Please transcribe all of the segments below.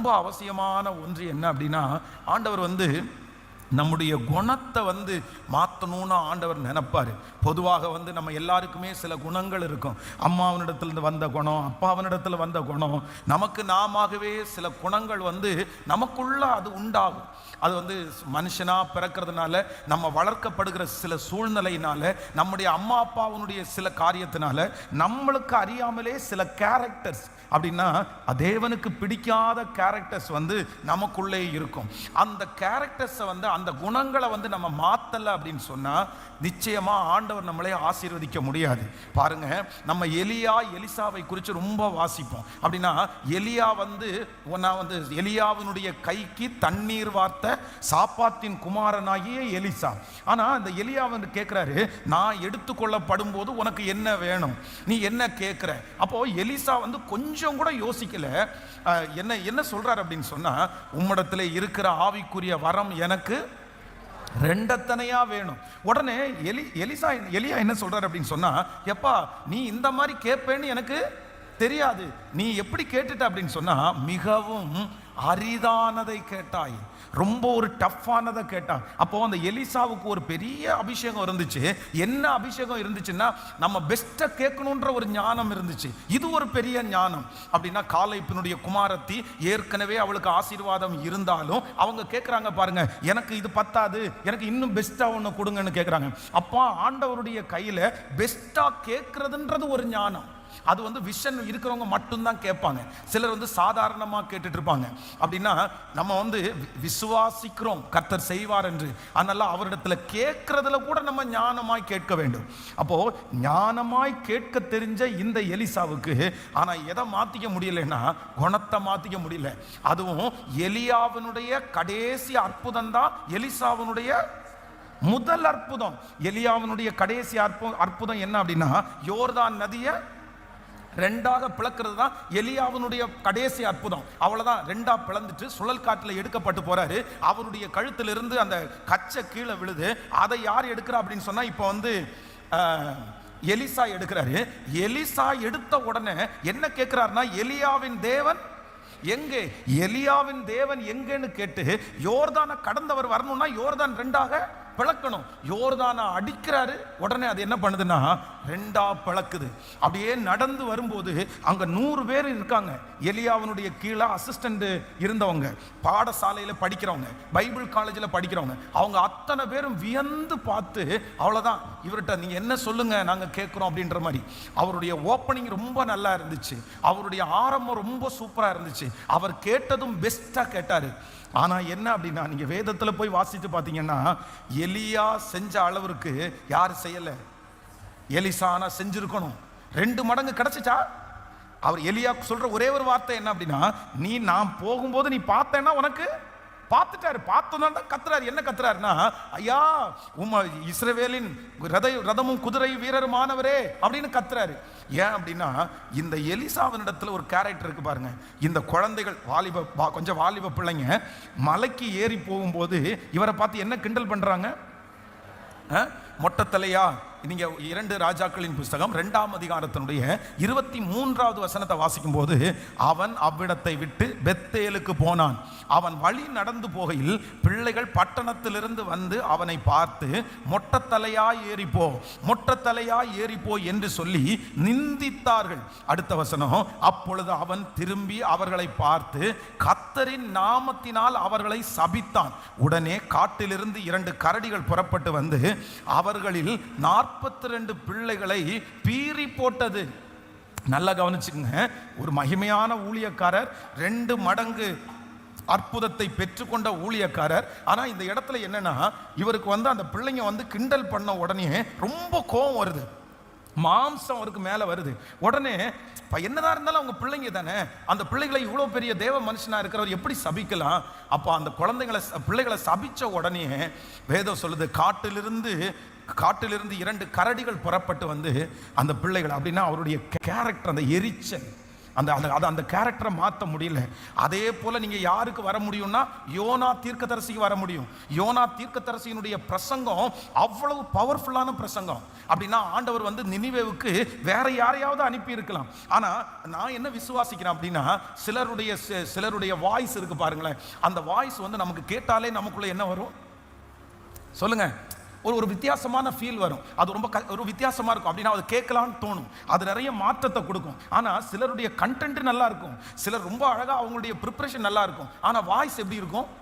ரொம்ப அவசியமான ஒன்று என்ன அப்படின்னா ஆண்டவர் வந்து நம்முடைய குணத்தை வந்து மாற்றணும்னு ஆண்டவர் நினைப்பார். பொதுவாக வந்து நம்ம எல்லாருக்குமே சில குணங்கள் இருக்கும். அம்மாவனிடத்துலேருந்து வந்த குணம் அப்பாவனிடத்தில் வந்த குணம் நமக்கு நாமாகவே சில குணங்கள் வந்து நமக்குள்ள அது உண்டாகும். அது வந்து மனுஷனாக பிறக்கிறதுனால நம்ம வளர்க்கப்படுகிற சில சூழ்நிலையினால நம்முடைய அம்மா அப்பாவுனுடைய சில காரியத்தினால நம்மளுக்கு அறியாமலே சில கேரக்டர்ஸ் அப்படின்னா தேவனுக்கு பிடிக்காத கேரக்டர்ஸ் வந்து நமக்குள்ளே இருக்கும். அந்த கேரக்டர்ஸை வந்து அந்த குணங்களை வந்து நம்ம மாற்றலை அப்படின்னு சொன்னா நிச்சயமா ஆண்டவர் நம்மளே ஆசீர்வதிக்க முடியாது. பாருங்க நம்ம எலியா எலிசாவை குறித்து ரொம்ப வாசிப்போம். அப்படின்னா எலியா வந்து ஒன்றா வந்து எலியாவினுடைய கைக்கு தண்ணீர் வார்த்த சாப்பாத்தின் குமாரனாகிய எலிசா. ஆனா இந்த எலியா வந்து கேட்குறாரு நான் எடுத்துக்கொள்ளப்படும் போது உனக்கு என்ன வேணும்? நீ என்ன கேட்குற அப்போது எலிசா வந்து கொஞ்சம் கூட யோசிக்கல. என்ன என்ன சொல்றாரு அப்படின்னு சொன்னா உம்மிடத்தில் இருக்கிற ஆவிக்குரிய வரம் எனக்கு ரெண்டத்தனையா வேணும். உடனே எலி எலிசா எலியா என்ன சொல்றாரு அப்படின்னு சொன்னா எப்பா நீ இந்த மாதிரி கேட்பேன்னு எனக்கு தெரியாது. நீ எப்படி கேட்டுட்ட அப்படின்னு சொன்னா மிகவும் அரிதானதை கேட்டாய். ரொம்ப ஒரு டஃப்பானதை கேட்டான் அப்போ அந்த எலிசாவுக்கு ஒரு பெரிய அபிஷேகம் இருந்துச்சு. என்ன அபிஷேகம் இருந்துச்சுன்னா நம்ம பெஸ்ட்டை கேட்கணுன்ற ஒரு ஞானம் இருந்துச்சு. இது ஒரு பெரிய ஞானம். அப்படின்னா காலைப்பினுடைய குமாரத்தி ஏற்கனவே அவளுக்கு ஆசீர்வாதம் இருந்தாலும் அவங்க கேட்குறாங்க பாருங்க எனக்கு இது பத்தாது. எனக்கு இன்னும் பெஸ்ட்டாக ஒன்று கொடுங்கன்னு கேட்குறாங்க. அப்போ ஆண்டவருடைய கையில் பெஸ்ட்டாக கேட்குறதுன்றது ஒரு ஞானம். அது வந்து விஷன் இருக்கிறவங்க மட்டும்தான் கேட்பாங்க. சிலர் வந்து சாதாரணமாக கேட்டுட்டு இருப்பாங்க. அப்படின்னா நம்ம வந்து விசுவாசிக்கிறோம். கர்த்தர் செய்வார் என்று. அதனால அவரிடத்துல கேட்கறதுல கூட நம்ம ஞானமாய் கேட்க வேண்டும். அப்போ ஞானமாய் கேட்க தெரிஞ்ச இந்த எலிசாவுக்கு ஆனா எதை மாத்திக்க முடியலன்னா குணத்தை மாத்திக்க முடியல. அதுவும் எலியாவினுடைய கடைசி அற்புதம் தான் எலிசாவினுடைய முதல் அற்புதம். எலியாவினுடைய கடைசி அற்பு அற்புதம் என்ன அப்படின்னா யோர்தான் நதியை ரெண்டாக பிளக்கிறது தான் எலியாவினுடைய கடைசி அற்புதம். அவ்வளோதான் ரெண்டா பிளந்துட்டு சுழல் காட்டில் எடுக்கப்பட்டு போறாரு. அவருடைய கழுத்திலிருந்து அந்த கச்சை கீழே விழுது. அதை யார் எடுக்கிறா அப்படின்னு சொன்னா இப்போ வந்து எலிசா எடுக்கிறாரு. எலிசா எடுத்த உடனே என்ன கேட்கிறாருன்னா எலியாவின் தேவன் எங்கே? எலியாவின் தேவன் எங்கேன்னு கேட்டு யோர்தானை கடந்தவர் வரணும்னா யோர்தான் ரெண்டாக பிளக்கணும். யோர்தானை அடிக்கிறாரு. உடனே அது என்ன பண்ணுதுன்னா ரெண்டா பிளக்குது. அப்படியே நடந்து வரும்போது அங்க நூறு பேர் இருக்காங்க. எலியாவனுடைய கீழே அசிஸ்டண்ட் இருந்தவங்க. பாடசாலையில படிக்கிறவங்க. பைபிள் காலேஜில் படிக்கிறவங்க. அவங்க அத்தனை பேரும் வியந்து பார்த்து அவ்வளவுதான். இவர்கிட்ட நீங்க என்ன சொல்லுங்க? நாங்க கேட்குறோம். அப்படின்ற மாதிரி. அவருடைய ஓப்பனிங் ரொம்ப நல்லா இருந்துச்சு. அவருடைய ஆரம்பம் ரொம்ப சூப்பரா இருந்துச்சு. அவர் கேட்டதும் பெஸ்டா கேட்டாரு. ஆனா என்ன அப்படின்னா நீங்க வேதத்துல போய் வாசித்து பார்த்தீங்கன்னா எலியா செஞ்ச அளவிற்கு யார் செய்யல? எலிசானா செஞ்சிருக்கணும். ரெண்டு மடங்கு கிடச்சிச்சா? அவர் எலியா சொல்ற ஒரே ஒரு வார்த்தை என்ன அப்படின்னா நீ நான் போகும்போது நீ பார்த்தேன்னா உனக்கு பார்த்துட்டாரு பார்த்தோம் தான் கத்துறாரு. என்ன கத்துறாருன்னா ஐயா உமா இஸ்ரவேலின் ரத ரதமும் குதிரை வீரருமானவரே அப்படின்னு கத்துறாரு. ஏன் அப்படின்னா இந்த எலிசாவினிடத்துல ஒரு கேரக்டர் இருக்கு பாருங்க. இந்த குழந்தைகள் வாலிப கொஞ்சம் வாலிப பிள்ளைங்க மலைக்கு ஏறி போகும்போது இவரை பார்த்து என்ன கிண்டல் பண்றாங்க? அஹ், மொட்டத்தலையா நீங்க இரண்டு ராஜாக்களின் புஸ்தகம் இரண்டாம் அதிகாரத்தினுடைய இருபத்தி மூன்றாவது வசனத்தை வாசிக்கும் போது அவன் அவ்விடத்தை விட்டு பெத்தேலுக்கு போனான். அவன் வழி நடந்து போகையில் பிள்ளைகள் பட்டணத்திலிருந்து வந்து அவனை பார்த்து மொட்டத்தலையா ஏறிப்போ மொட்டத்தலையா ஏறிப்போ என்று சொல்லி நிந்தித்தார்கள். அடுத்த வசனம் அப்பொழுது அவன் திரும்பி அவர்களை பார்த்து கத் கர்த்தரின் நாமத்தினால் அவர்களை சபித்தான். உடனே காட்டிலிருந்து இரண்டு கரடிகள் புறப்பட்டு வந்து அவர்களில் நாற்பத்தி ரெண்டு பிள்ளைகளை பீறி போட்டது. நல்லா கவனிச்சுங்க ஒரு மகிமையான ஊழியக்காரர் ரெண்டு மடங்கு அற்புதத்தை பெற்றுக்கொண்ட ஊழியக்காரர். ஆனால் இந்த இடத்துல என்னன்னா இவருக்கு வந்து அந்த பிள்ளைங்க வந்து கிண்டல் பண்ண உடனே ரொம்ப கோபம் வருது. மாம்சம் அவருக்கு மேலே வருது. உடனே இப்போ என்னதான் இருந்தாலும் அவங்க பிள்ளைங்க தானே அந்த பிள்ளைகளை இவ்வளோ பெரிய தேவ மனுஷனாக இருக்கிறவர் எப்படி சபிக்கலாம்? அப்போ அந்த குழந்தைங்களை ச- பிள்ளைகளை சபித்த உடனே வேதம் சொல்லுது காட்டிலிருந்து காட்டிலிருந்து இரண்டு கரடிகள் புறப்பட்டு வந்து அந்த பிள்ளைகள் அப்படின்னா அவருடைய கேரக்டர் அந்த எரிச்சல். அந்த அந்த அது அந்த கேரக்டரை மாற்ற முடியல. அதே போல் நீங்கள் யாருக்கு வர முடியும்னா யோனா தீர்க்கதரிசிக்கு வர முடியும். யோனா தீர்க்கதரிசியினுடைய பிரசங்கம் அவ்வளவு பவர்ஃபுல்லான பிரசங்கம். அப்படின்னா ஆண்டவர் வந்து நினைவேவுக்கு வேற யாரையாவது அனுப்பி இருக்கலாம் ஆனால் நான் என்ன விசுவாசிக்கிறேன் அப்படின்னா சிலருடைய சிலருடைய வாய்ஸ் இருக்கு பாருங்களேன். அந்த வாய்ஸ் வந்து நமக்கு கேட்டாலே நமக்குள்ள என்ன வரும்? சொல்லுங்கள் ஒரு ஒரு வித்தியாசமான ஃபீல் வரும். அது ரொம்ப க- ஒரு வித்தியாசமாக இருக்கும். அப்படின்னா அது கேட்கலான்னு தோணும். அது நிறைய மாற்றத்தை கொடுக்கும். ஆனால் சிலருடைய கண்டென்ட் நல்லா இருக்கும். சிலர் ரொம்ப அழகாக அவங்களுடைய ப்ரிப்பரேஷன் நல்லா இருக்கும். ஆனால் வாய்ஸ் எப்படி இருக்கும்?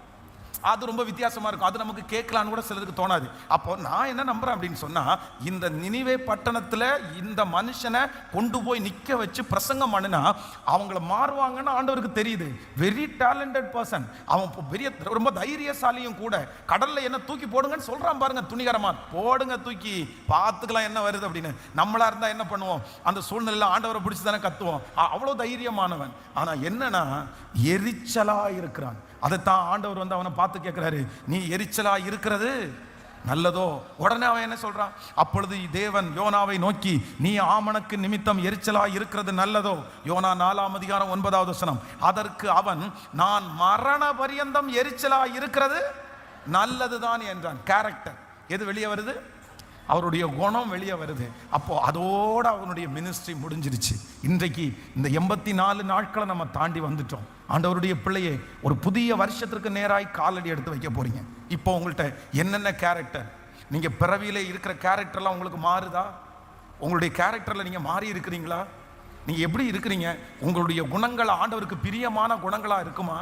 அது ரொம்ப வித்தியாசமாக இருக்கும். அது நமக்கு கேட்கலான்னு கூட சிலருக்கு தோணாது. அப்போ நான் என்ன நம்புறேன் அப்படின்னு சொன்னால் இந்த நினைவே பட்டணத்தில் இந்த மனுஷனை கொண்டு போய் நிற்க வச்சு பிரசங்கம் பண்ணினா அவங்கள மாறுவாங்கன்னு ஆண்டவருக்கு தெரியுது. வெரி டேலண்டட் பர்சன் அவன் இப்போ பெரிய ரொம்ப தைரியசாலியும் கூட. கடலில் என்ன தூக்கி போடுங்கன்னு சொல்கிறான் பாருங்க துணிகரமாக போடுங்க தூக்கி பார்த்துக்கலாம் என்ன வருது அப்படின்னு. நம்மளா இருந்தால் என்ன பண்ணுவோம்? அந்த சூழ்நிலையில ஆண்டவரை பிடிச்சி தானே கத்துவோம் அவ்வளோ தைரியமானவன். ஆனால் என்னன்னா எரிச்சலாக இருக்கிறான். அதைத்தான் ஆண்டவர் வந்து அவனை பார்த்து கேட்குறாரு நீ எரிச்சலாக இருக்கிறது? நல்லதோ? உடனே அவன் என்ன சொல்றான்? அப்பொழுது தேவன் யோனாவை நோக்கி நீ ஆமணக்கு நிமித்தம் எரிச்சலாக இருக்கிறது நல்லதோ? யோனா நாலாம் அதிகாரம் ஒன்பதாவது வசனம். அதற்கு அவன் நான் மரண பரியந்தம் எரிச்சலாக இருக்கிறது? நல்லதுதான் என்றான். கேரக்டர் எது வெளியே வருது? அவருடைய குணம் வெளியே வருது. அப்போது அதோட அவனுடைய மினிஸ்ட்ரி முடிஞ்சிருச்சு. இன்றைக்கு இந்த எண்பத்தி நாலு நாட்களை நம்ம தாண்டி வந்துட்டோம். ஆண்டவருடைய பிள்ளையை ஒரு புதிய வருஷத்திற்கு நேராய் காலடி எடுத்து வைக்க போகிறீங்க இப்போ உங்கள்கிட்ட என்னென்ன கேரக்டர் நீங்கள் பிறவியில் இருக்கிற கேரக்டர்லாம் உங்களுக்கு மாறுதா? உங்களுடைய கேரக்டரில் நீங்கள் மாறி இருக்கிறீங்களா? நீங்கள் எப்படி இருக்கிறீங்க? உங்களுடைய குணங்கள் ஆண்டவருக்கு பிரியமான குணங்களாக இருக்குமா?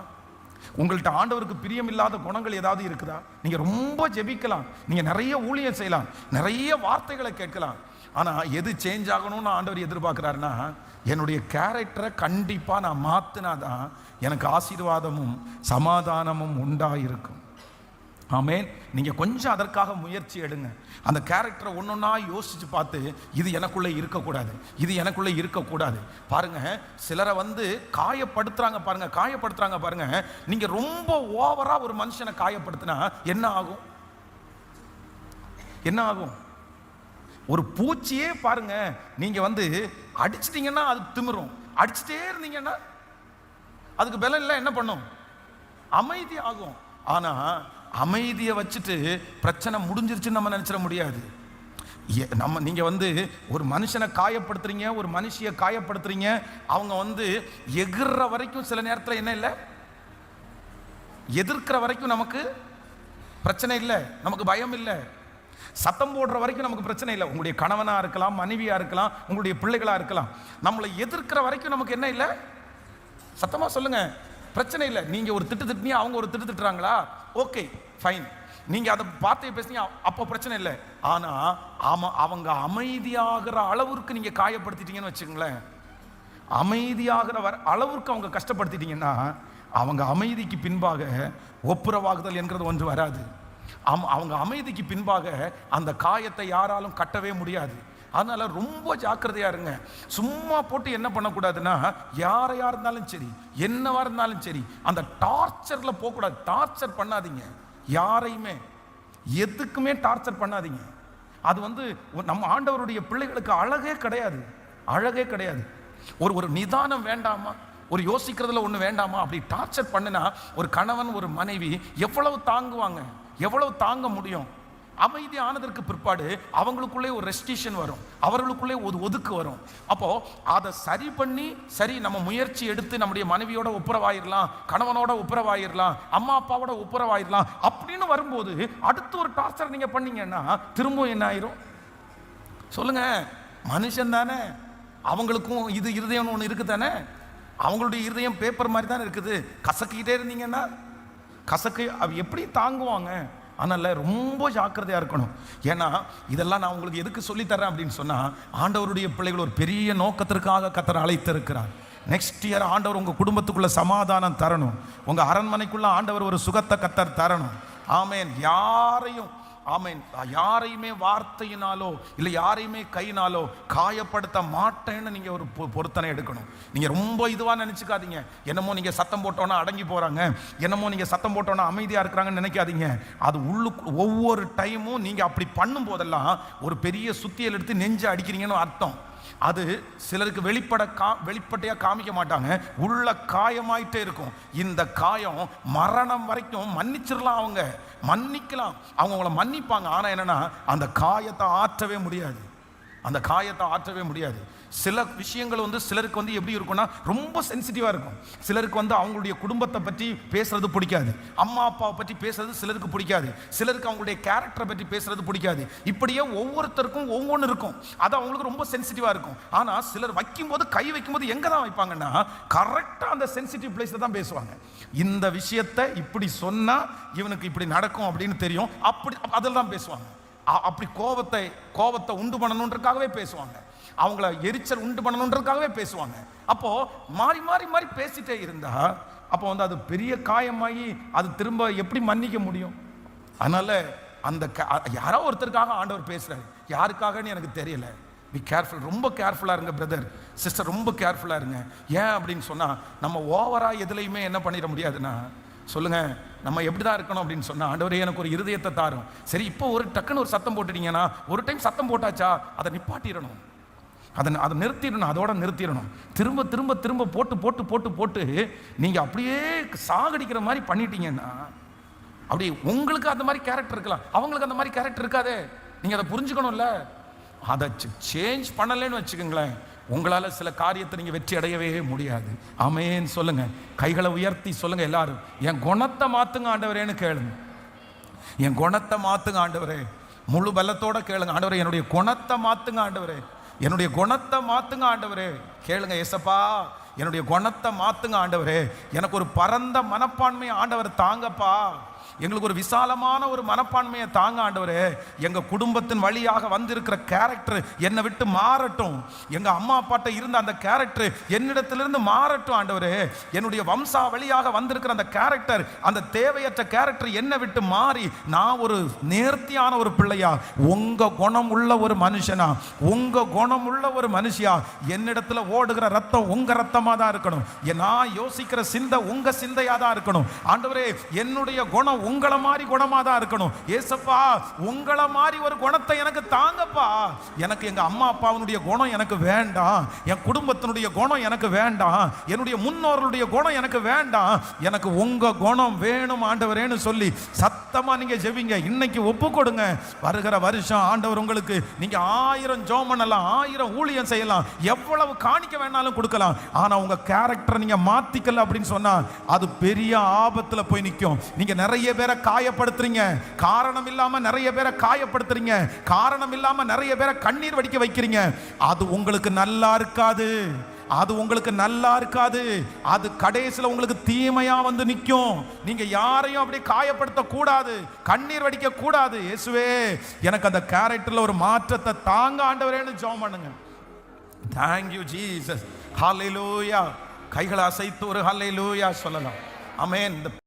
உங்கள்கிட்ட ஆண்டவருக்கு பிரியம் இல்லாத குணங்கள் ஏதாவது இருக்குதா? நீங்க ரொம்ப ஜெபிக்கலாம். நீங்க நிறைய ஊழியம் செய்யலாம். நிறைய வார்த்தைகளை கேட்கலாம். ஆனா எது சேஞ்ச் ஆகணும்னு ஆண்டவர் எதிர்பார்க்கிறாருன்னா என்னுடைய கேரக்டரை கண்டிப்பா நான் மாத்தினாதான் எனக்கு ஆசீர்வாதமும் சமாதானமும் உண்டாயிருக்கும். ஆமென். நீங்கள் கொஞ்சம் அதற்காக முயற்சி எடுங்க. அந்த கேரக்டரை ஒன்று ஒன்றா யோசித்து பார்த்து இது எனக்குள்ளே இருக்கக்கூடாது. இது எனக்குள்ளே இருக்கக்கூடாது. பாருங்கள் சிலரை வந்து காயப்படுத்துகிறாங்க பாருங்க காயப்படுத்துகிறாங்க பாருங்கள் நீங்கள் ரொம்ப ஓவராக ஒரு மனுஷனை காயப்படுத்தினா என்ன ஆகும்? என்ன ஆகும்? ஒரு பூச்சியே பாருங்க நீங்கள் வந்து அடிச்சிட்டிங்கன்னா அது திமிரும். அடிச்சிட்டே இருந்தீங்கன்னா அதுக்கு பலம் இல்லை என்ன பண்ணும்? அமைதி ஆகும். ஆனால் அமைதியை வச்சுட்டு பிரச்சனை முடிஞ்சிருச்சுன்னு நம்ம நினச்சிட முடியாது. எ- நம்ம நீங்கள் வந்து ஒரு மனுஷனை காயப்படுத்துறீங்க ஒரு மனுஷியை காயப்படுத்துறீங்க அவங்க வந்து எகிர்ற வரைக்கும் சில நேரத்தில் என்ன இல்லை? எதிர்க்கிற வரைக்கும் நமக்கு பிரச்சனை இல்லை நமக்கு பயம் இல்லை. சத்தம் போடுற வரைக்கும் நமக்கு பிரச்சனை இல்லை. உங்களுடைய கணவனாக இருக்கலாம் மனைவியாக இருக்கலாம் உங்களுடைய பிள்ளைகளாக இருக்கலாம். நம்மளை எதிர்க்கிற வரைக்கும் நமக்கு என்ன இல்லை? சத்தமாக சொல்லுங்கள் பிரச்சனை இல்லை. நீங்கள் ஒரு திட்டு திட்டினீங்க அவங்க ஒரு திட்டு திட்டுறாங்களா? ஓகே ஃபைன் நீங்கள் அதை பார்த்து பேசுனீங்க அப்போ பிரச்சனை இல்லை. ஆனால் ஆமாம் அவங்க அமைதியாகிற அளவுக்கு நீங்கள் காயப்படுத்திட்டீங்கன்னு வச்சுங்களேன் அமைதியாகிற வர அளவுக்கு அவங்க கஷ்டப்படுத்திட்டீங்கன்னா அவங்க அமைதிக்கு பின்பாக ஒப்புரவாகுதல் என்கிறது ஒன்று வராது. அம்- அவங்க அமைதிக்கு பின்பாக அந்த காயத்தை யாராலும் கட்டவே முடியாது. அதனால் ரொம்ப ஜாக்கிரதையாக இருங்க. சும்மா போட்டு என்ன பண்ணக்கூடாதுன்னா யாரையாக இருந்தாலும் சரி என்னவாக இருந்தாலும் சரி அந்த டார்ச்சரில் போகக்கூடாது. டார்ச்சர் பண்ணாதீங்க. யாரையுமே எதுக்குமே டார்ச்சர் பண்ணாதீங்க. அது வந்து நம்ம ஆண்டவருடைய பிள்ளைகளுக்கு அழகே கிடையாது. அழகே கிடையாது. ஒரு ஒரு நிதானம் வேண்டாமா? ஒரு யோசிக்கிறதுல ஒன்று வேண்டாமா? அப்படி டார்ச்சர் பண்ணினா ஒரு கணவன் ஒரு மனைவி எவ்வளவு தாங்குவாங்க? எவ்வளவு தாங்க முடியும்? அமைதி ஆனதற்கு பிற்பாடு அவங்களுக்குள்ளே ஒரு ரெஸ்டிஷன் வரும். அவர்களுக்குள்ளே ஒரு ஒதுக்கு வரும். அப்போது அதை சரி பண்ணி சரி நம்ம முயற்சி எடுத்து நம்முடைய மனைவியோட ஒப்புரவாயிரலாம் கணவனோட உப்புரவாயிடலாம் அம்மா அப்பாவோட ஒப்புரவாயிடலாம் அப்படின்னு வரும்போது அடுத்து ஒரு டார்ச்சர் நீங்கள் பண்ணீங்கன்னா திரும்பவும் என்ன ஆயிரும்? சொல்லுங்க. மனுஷன் தானே. அவங்களுக்கும் இது இருதயம்னு ஒன்று இருக்குது தானே. அவங்களுடைய இருதயம் பேப்பர் மாதிரி தானே இருக்குது. கசக்கிட்டே இருந்தீங்கன்னா கசக்கு அவ எப்படி தாங்குவாங்க. ஆனால் ரொம்ப ஜாக்கிரதையாக இருக்கணும். ஏன்னா இதெல்லாம் நான் உங்களுக்கு எதுக்கு சொல்லித் தர்றேன் அப்படின்னு சொன்னால் ஆண்டவருடைய பிள்ளைகள் ஒரு பெரிய நோக்கத்திற்காக கத்தரை அழைத்திருக்கிறார். நெக்ஸ்ட் இயர் ஆண்டவர் உங்கள் குடும்பத்துக்குள்ளே சமாதானம் தரணும். உங்கள் அரண்மனைக்குள்ளே ஆண்டவர் ஒரு சுகத்தை கத்தர் தரணும். ஆமேன். யாரையும் ஆமேன். யாரையுமே வார்த்தையினாலோ இல்லை யாரையுமே கையினாலோ காயப்படுத்த மாட்டேன்னு நீங்கள் ஒரு பொ- பொருத்தனை எடுக்கணும். நீங்கள் ரொம்ப இதுவாக நினச்சிக்காதீங்க. என்னமோ நீங்கள் சத்தம் போட்டோன்னா அடங்கி போகிறாங்க என்னமோ நீங்கள் சத்தம் போட்டோன்னா அமைதியாக இருக்கிறாங்கன்னு நினைக்காதீங்க. அது உள்ளுக்கு ஒவ்வொரு டைமும் நீங்கள் அப்படி பண்ணும்போதெல்லாம் ஒரு பெரிய சுத்தியல் எடுத்து நெஞ்சு அடிக்கிறீங்கன்னு அர்த்தம். அது சிலருக்கு வெளிப்பட கா வெளிப்பட்டையாக காமிக்க மாட்டாங்க. உள்ள காயமாயிட்டே இருக்கும். இந்த காயம் மரணம் வரைக்கும் மன்னிச்சிடலாம் அவங்க. மன்னிக்கலாம். அவங்க அவங்கள மன்னிப்பாங்க. ஆனால் என்னன்னா அந்த காயத்தை ஆற்றவே முடியாது. அந்த காயத்தை ஆற்றவே முடியாது. சில விஷயங்கள் வந்து சிலருக்கு வந்து எப்படி இருக்கும்னா ரொம்ப சென்சிட்டிவாக இருக்கும். சிலருக்கு வந்து அவங்களுடைய குடும்பத்தை பற்றி பேசுறது பிடிக்காது. அம்மா அப்பாவை பற்றி பேசுறது சிலருக்கு பிடிக்காது. சிலருக்கு அவங்களுடைய கேரக்டரை பற்றி பேசுறது பிடிக்காது. இப்படியே ஒவ்வொருத்தருக்கும் ஒவ்வொன்று இருக்கும். அது அவங்களுக்கு ரொம்ப சென்சிட்டிவாக இருக்கும். ஆனால் சிலர் வைக்கும்போது கை வைக்கும்போது எங்கே தான் வைப்பாங்கன்னா கரெக்டாக அந்த சென்சிட்டிவ் பிளேஸில் தான் பேசுவாங்க. இந்த விஷயத்தை இப்படி சொன்னால் இவனுக்கு இப்படி நடக்கும் அப்படின்னு தெரியும். அப்படி அதில் தான் பேசுவாங்க. அப்படி கோபத்தை கோபத்தை உண்டு பண்ணணுன்றதுக்காகவே பேசுவாங்க. அவங்கள எரிச்சல் உண்டு பண்ணணுன்றதுக்காகவே பேசுவாங்க. அப்போ மாறி மாறி மாறி பேசிட்டே இருந்தா அப்போ வந்து அது பெரிய காயமாகி அது திரும்ப எப்படி மன்னிக்க முடியும்? அதனால அந்த க- யாரோ ஒருத்தருக்காக ஆண்டவர் பேசுறாரு. யாருக்காகன்னு எனக்கு தெரியல. பி கேர்ஃபுல் ரொம்ப கேர்ஃபுல்லாக இருங்க பிரதர் சிஸ்டர் ரொம்ப கேர்ஃபுல்லாக இருங்க. ஏன் அப்படின்னு சொன்னால் நம்ம ஓவராக எதுலையுமே என்ன பண்ணிட முடியாதுன்னா சொல்லுங்க நம்ம எப்படி தான் இருக்கணும் அப்படின்னு சொன்னால் ஆண்டவரே எனக்கு ஒரு இருதயத்தை தாரும். சரி இப்போ ஒரு டக்குன்னு ஒரு சத்தம் போட்டுட்டீங்கன்னா ஒரு டைம் சத்தம் போட்டாச்சா அதை நிப்பாட்டிடணும். அதை அதை நிறுத்திடணும் அதோட நிறுத்திடணும். திரும்ப திரும்ப திரும்ப போட்டு போட்டு போட்டு போட்டு நீங்கள் அப்படியே சாகடிக்கிற மாதிரி பண்ணிட்டீங்கன்னா அப்படி உங்களுக்கு அந்த மாதிரி கேரக்டர் இருக்கலாம். அவங்களுக்கு அந்த மாதிரி கேரக்டர் இருக்காதே. நீங்கள் அதை புரிஞ்சுக்கணும்ல. அதை சேஞ்ச் பண்ணலைன்னு வச்சுக்கோங்களேன். உங்களால் சில காரியத்தை நீங்கள் வெற்றி அடையவே முடியாது. அமேன்னு சொல்லுங்கள் கைகளை உயர்த்தி சொல்லுங்கள் எல்லாரும். என் குணத்தை மாத்துங்க ஆண்டவரேன்னு கேளுங்க. என் குணத்தை மாத்துங்க ஆண்டவரே. முழு பலத்தோட கேளுங்க. ஆண்டவரே என்னுடைய குணத்தை மாத்துங்க ஆண்டவரே. என்னுடைய குணத்தை மாத்துங்க ஆண்டவரே. கேளுங்க ஏசப்பா என்னுடைய குணத்தை மாத்துங்க ஆண்டவரே. எனக்கு ஒரு பரந்த மனப்பான்மை ஆண்டவர் தாங்கப்பா. எங்களுக்கு ஒரு விசாலமான ஒரு மனப்பான்மையை தாங்க ஆண்டவரே. எங்கள் குடும்பத்தின் வழியாக வந்திருக்கிற கேரக்டர் என்னை விட்டு மாறட்டும். எங்கள் அம்மா அப்பாட்ட இருந்த அந்த கேரக்டர் என்னிடத்திலிருந்து மாறட்டும் ஆண்டவரே. என்னுடைய வம்சா வழியாக வந்திருக்கிற அந்த கேரக்டர் அந்த தேவையற்ற கேரக்டர் என்னை விட்டு மாறி நான் ஒரு நேர்த்தியான ஒரு பிள்ளையா உங்க குணம் உள்ள ஒரு மனுஷனா உங்க குணம் உள்ள ஒரு மனுஷியா என்னிடத்துல ஓடுகிற ரத்தம் உங்க ரத்தமா தான் இருக்கணும். நான் யோசிக்கிற சிந்தை உங்க சிந்தையா தான் இருக்கணும். ஆண்டவரே என்னுடைய குணம் உங்களை மாதிரி குணமா தான் இருக்கணும். ஏசப்பா உங்களை மாதிரி ஒரு குணத்தை எனக்கு தாங்கப்பா. எனக்கு எங்க அம்மா அப்பாவினுடைய குணம் எனக்கு வேண்டாம். என் குடும்பத்தினுடைய குணம் எனக்கு வேண்டாம். என்னுடைய முன்னோர்களுடைய குணம் எனக்கு வேண்டாம். எனக்கு உங்க குணம் வேணும் ஆண்டவரேன்னு சொல்லி சத்தமாக நீங்க ஜெபிங்க. இன்னைக்கு ஒப்பு கொடுங்க. வருகிற வருஷம் ஆண்டவர் உங்களுக்கு நீங்கள் ஆயிரம் ஜோம் பண்ணலாம் ஆயிரம் ஊழியம் செய்யலாம். எவ்வளவு காணிக்க வேணாலும் கொடுக்கலாம். ஆனால் உங்க கேரக்டரை நீங்கள் மாற்றிக்கல அப்படின்னு சொன்னால் அது பெரிய ஆபத்தில் போய் நிற்கும் நீங்கள் நிறைய பேரை காயப்படுத்துறீங்க. காரணம் இல்லாமல் நிறைய பேரை காயப்படுத்துறீங்க. காரணம் இல்லாம நிறைய பேரை கண்ணீர் வடிக்க வைக்கிறீங்க. அது உங்களுக்கு நல்லா இருக்காது. அது உங்களுக்கு நல்லா இருக்காது. அது கடைசியில் உங்களுக்கு தீமையா வந்து நிற்கும் நீங்க யாரையும் அப்படி காயப்படுத்த கூடாது. கண்ணீர் வடிக்க கூடாது. இயேசுவே எனக்கு அந்த கேரக்டர்ல ஒரு மாற்றத்தை தாங்க ஆண்டவரேன்னு ஜோம் பண்ணுங்க. தேங்க்யூ ஜீசஸ் ஹalleluya கைகளை அசைத்து ஒரு ஹalleluya சொல்லலாம். அமேன் இந்த